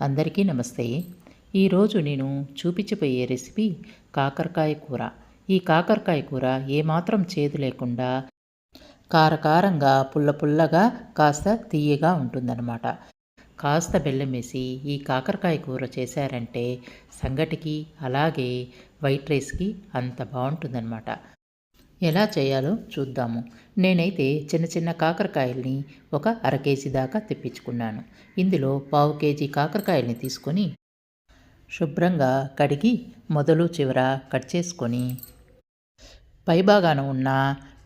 అందరికీ నమస్తే. ఈరోజు నేను చూపించబోయే రెసిపీ కాకరకాయ కూర. ఈ కాకరకాయ కూర ఏమాత్రం చేదు లేకుండా కారకారంగా పుల్ల పుల్లగా కాస్త తీయగా ఉంటుందన్నమాట. కాస్త బెల్లం వేసి ఈ కాకరకాయ కూర చేశారంటే సంగటికి అలాగే వైట్ రైస్కి అంత బాగుంటుందన్నమాట. ఎలా చేయాలో చూద్దాము. నేనైతే చిన్న చిన్న కాకరకాయల్ని ఒక అర కేజీ దాకా తెప్పించుకున్నాను. ఇందులో పావు కేజీ కాకరకాయల్ని తీసుకొని శుభ్రంగా కడిగి మొదలు చివర కట్ చేసుకొని పైభాగాన ఉన్న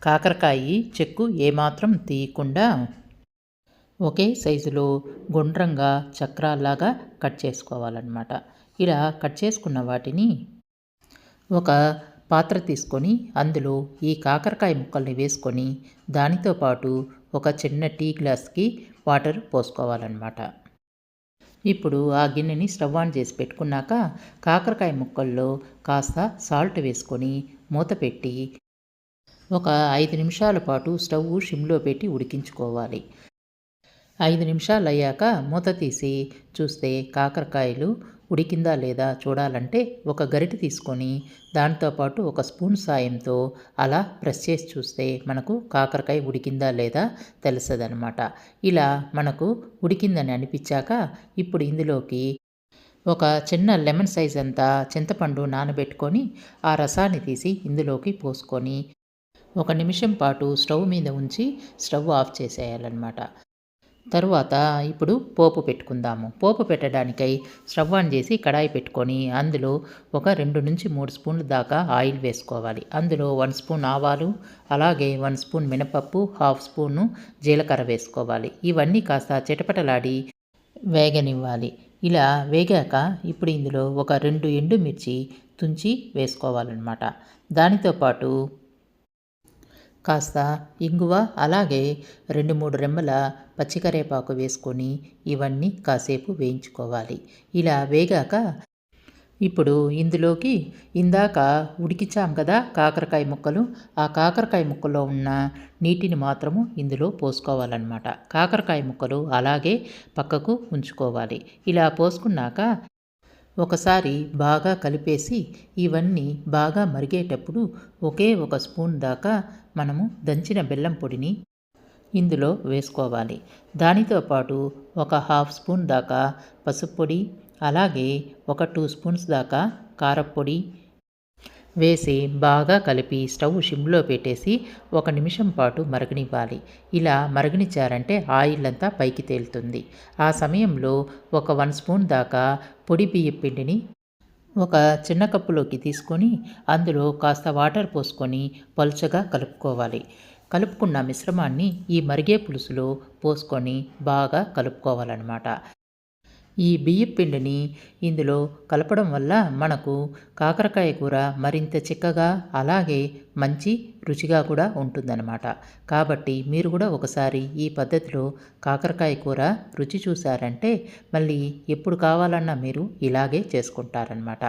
కాకరకాయ చెక్కు ఏమాత్రం తీయకుండా ఒకే సైజులో గుండ్రంగా చక్రాల్లాగా కట్ చేసుకోవాలన్నమాట. ఇలా కట్ చేసుకున్న వాటిని ఒక పాత్ర తీసుకొని అందులో ఈ కాకరకాయ ముక్కల్ని వేసుకొని దానితో పాటు ఒక చిన్న టీ గ్లాస్కి వాటర్ పోసుకోవాలన్నమాట. ఇప్పుడు ఆ గిన్నెని స్టవ్ ఆన్ చేసి పెట్టుకున్నాక కాకరకాయ ముక్కల్లో కాస్త సాల్ట్ వేసుకొని మూత పెట్టి ఒక ఐదు నిమిషాల పాటు స్టవ్ షిమ్లో పెట్టి ఉడికించుకోవాలి. ఐదు నిమిషాలు అయ్యాక మూత తీసి చూస్తే కాకరకాయలు ఉడికిందా లేదా చూడాలంటే ఒక గరిటె తీసుకొని దాంతోపాటు ఒక స్పూన్ సాయంతో అలా ప్రెస్ చేసి చూస్తే మనకు కాకరకాయ ఉడికిందా లేదా తెలుస్తుందనమాట ఇలా మనకు ఉడికిందని అనిపించాక ఇప్పుడు ఇందులోకి ఒక చిన్న లెమన్ సైజ్ అంతా చింతపండు నానబెట్టుకొని ఆ రసాన్ని తీసి ఇందులోకి పోసుకొని ఒక నిమిషం పాటు స్టవ్ మీద ఉంచి స్టవ్ ఆఫ్ చేసేయాలన్నమాట. తరువాత ఇప్పుడు పోపు పెట్టుకుందాము. పోపు పెట్టడానికై స్టవ్ ఆన్ చేసి కడాయి పెట్టుకొని అందులో ఒక రెండు నుంచి మూడు స్పూన్ల దాకా ఆయిల్ వేసుకోవాలి. అందులో వన్ స్పూన్ ఆవాలు అలాగే వన్ స్పూన్ మినపప్పు హాఫ్ స్పూను జీలకర్ర వేసుకోవాలి. ఇవన్నీ కాస్త చిటపటలాడి వేగనివ్వాలి. ఇలా వేగాక ఇప్పుడు ఇందులో ఒక రెండు ఎండుమిర్చి తుంచి వేసుకోవాలన్నమాట. దానితో పాటు కాస్త ఇంగువ అలాగే రెండు మూడు రెమ్మల పచ్చికరేపాకు వేసుకొని ఇవన్నీ కాసేపు వేయించుకోవాలి. ఇలా వేగాక ఇప్పుడు ఇందులోకి ఇందాక ఉడికించాం కదా కాకరకాయ ముక్కలు ఆ కాకరకాయ ముక్కలో ఉన్న నీటిని మాత్రము ఇందులో పోసుకోవాలన్నమాట. కాకరకాయ ముక్కలు అలాగే పక్కకు ఉంచుకోవాలి. ఇలా పోసుకున్నాక ఒకసారి బాగా కలిపేసి ఇవన్నీ బాగా మరిగేటప్పుడు ఒకే ఒక స్పూన్ దాకా మనము దంచిన బెల్లం పొడిని ఇందులో వేసుకోవాలి. దానితో పాటు ఒక హాఫ్ స్పూన్ దాకా పసుపు పొడి అలాగే ఒక టూ స్పూన్స్ దాకా కారపొడి వేసి బాగా కలిపి స్టవ్ షిమ్లో పెట్టేసి ఒక నిమిషం పాటు మరగనివ్వాలి. ఇలా మరగనిచ్చారంటే ఆయిల్ అంతా పైకి తేలుతుంది. ఆ సమయంలో ఒక వన్ స్పూన్ దాకా పొడి బియ్య పిండిని ఒక చిన్న కప్పులోకి తీసుకొని అందులో కాస్త వాటర్ పోసుకొని పలుచగా కలుపుకోవాలి. కలుపుకున్న మిశ్రమాన్ని ఈ మరిగే పులుసులో పోసుకొని బాగా కలుపుకోవాలన్నమాట. ఈ బియ్యపిండిని ఇందులో కలపడం వల్ల మనకు కాకరకాయ కూర మరింత చిక్కగా అలాగే మంచి రుచిగా కూడా ఉంటుందన్నమాట. కాబట్టి మీరు కూడా ఒకసారి ఈ పద్ధతిలో కాకరకాయ కూర రుచి చూసారంటే మళ్ళీ ఎప్పుడు కావాలన్నా మీరు ఇలాగే చేసుకుంటారనమాట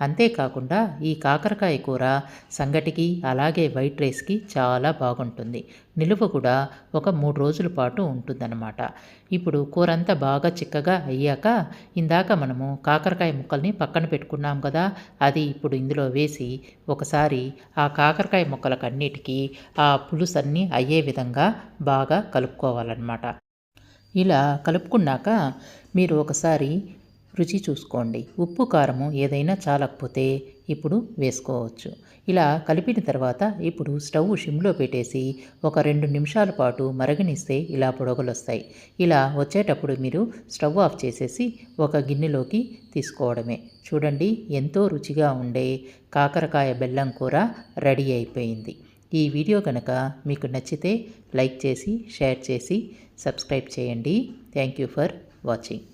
అంతేకాకుండా ఈ కాకరకాయ కూర సంగటికి అలాగే వైట్ రైస్కి చాలా బాగుంటుంది. నిలువ కూడా ఒక మూడు రోజుల పాటు ఉంటుందన్నమాట. ఇప్పుడు కూర అంతా బాగా చిక్కగా అయ్యాక ఇందాక మనము కాకరకాయ ముక్కల్ని పక్కన పెట్టుకున్నాం కదా అది ఇప్పుడు ఇందులో వేసి ఒకసారి ఆ కాకరకాయ ముక్కలకు అన్నిటికీ ఆ పులుసు అన్నీ అయ్యే విధంగా బాగా కలుపుకోవాలన్నమాట. ఇలా కలుపుకున్నాక మీరు ఒకసారి రుచి చూసుకోండి. ఉప్పు కారము ఏదైనా చాలకపోతే ఇప్పుడు వేసుకోవచ్చు. ఇలా కలిపిన తర్వాత ఇప్పుడు స్టవ్ షిమ్లో పెట్టేసి ఒక రెండు నిమిషాల పాటు మరగనిస్తే ఇలా పొడగలు వస్తాయి ఇలా వచ్చేటప్పుడు మీరు స్టవ్ ఆఫ్ చేసేసి ఒక గిన్నెలోకి తీసుకోవడమే. చూడండి ఎంతో రుచిగా ఉండే కాకరకాయ బెల్లం కూర రెడీ అయిపోయింది. ఈ వీడియో కనుక మీకు నచ్చితే లైక్ చేసి షేర్ చేసి సబ్స్క్రైబ్ చేయండి. Thank you for watching.